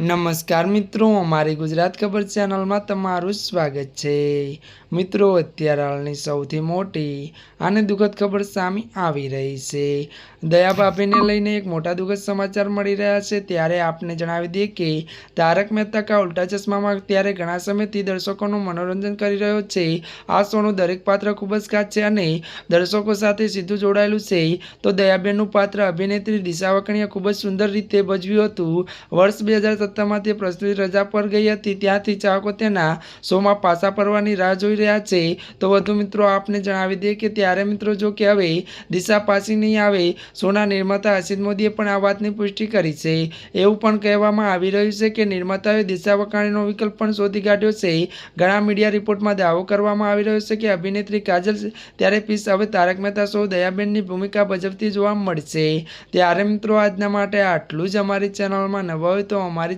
નમસ્કાર મિત્રો, અમારી ગુજરાત ખબર ચેનલમાં તમારું સ્વાગત છે. મિત્રો, અત્યારે હાલની સૌથી મોટી અને દુઃખદ ખબર સામે આવી રહી છે. દયા ભાભીને લઈને એક મોટા દુઃખદ સમાચાર મળી રહ્યા છે. ત્યારે આપને જણાવી દઈએ કે, તારક મહેતા કા ઉલ્ટા ચશ્મામાં ત્યારે ઘણા સમયથી દર્શકોનું મનોરંજન કરી રહ્યો છે. આ શોનું દરેક પાત્ર ખૂબ જ ખાસ છે અને દર્શકો સાથે સીધું જોડાયેલું છે. તો દયાબેનનું પાત્ર અભિનેત્રી દિશા વકણીએ ખૂબ જ સુંદર રીતે ભજવ્યું હતું. વર્ષ બે હજાર પ્રસ્તુત રજા પર ગઈ હતી. ત્યાંથી ચાહકો તેના શોમાં પાછા ફરવાની રાહ જોઈ રહ્યા છે. તો વધુ મિત્રો, આપને જણાવી દઈએ કે ત્યારે મિત્રો, જો કે હવે દિશા પાછી નહીં આવે શોના નિર્માતા હર્ષિદ મોદીએ પણ આ વાતની પુષ્ટિ કરી છે. એવું પણ કહેવામાં આવી રહ્યું છે કે નિર્માતાએ દિશા વકાણીનો વિકલ્પ પણ શોધી કાઢ્યો છે. ઘણા મીડિયા રિપોર્ટમાં દાવો કરવામાં આવી રહ્યો છે કે અભિનેત્રી કાજલ ત્યારે પીસ હવે તારક મહેતા શો દયાબેનની ભૂમિકા ભજવતી જોવા મળશે. ત્યારે મિત્રો, આજના માટે આટલું જ. અમારી ચેનલમાં નવા હોય તો અમારી